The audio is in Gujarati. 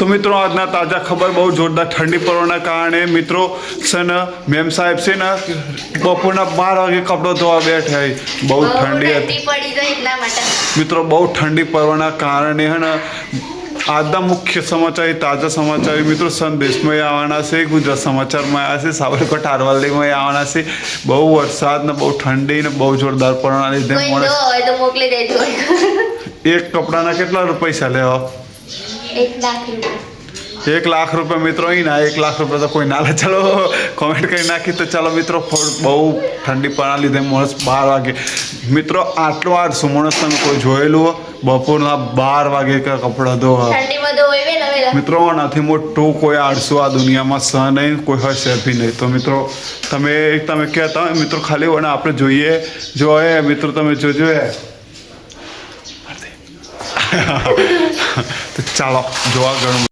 તો મિત્રો આજના તાજા ખબર બહુ જોરદાર ઠંડી પડવાના કારણે મિત્રો છે ને મેમ સાહેબ છે ને બપોરના બાર વાગે કપડો ધોવા બેઠા બહુ ઠંડી હતી. મિત્રો બહુ ઠંડી પડવાના કારણે હે ને આજના મુખ્ય સમાચાર તાજા સમાચાર મિત્રો મિત્રો સંદેશમાં આવવાના છે ગુજરાત સમાચારમાં આવ્યા છે સાબરકાંઠા અરવલ્લીમાં આવવાના છે. બહુ વરસાદ ને બહુ ઠંડી ને બહુ જોરદાર પડવાના લીધે એક કપડાના કેટલા પૈસા લેવા એક લાખ રૂપિયા. એક લાખ રૂપિયા મિત્રો અહીં ના એક લાખ રૂપિયા તો કોઈ ના લે. ચાલો કોમેન્ટ કરી નાખી તો ચાલો મિત્રો બહુ ઠંડી પડવાના લીધે માણસ બાર વાગે. મિત્રો આટલો આ સુમણસ તમે કોઈ જોયેલું હો? બપોરના બાર વાગે કે કપડાં ધોવા. મિત્રો આનાથી મોટું કોઈ આળસું આ દુનિયામાં સહ નહીં કોઈ હશે બી નહીં. તો મિત્રો તમે તમે કહેતા હોય મિત્રો ખાલી અને આપણે જોઈએ. જોયે મિત્રો તમે જોજો એ તો ચાલો જોવા ઘણું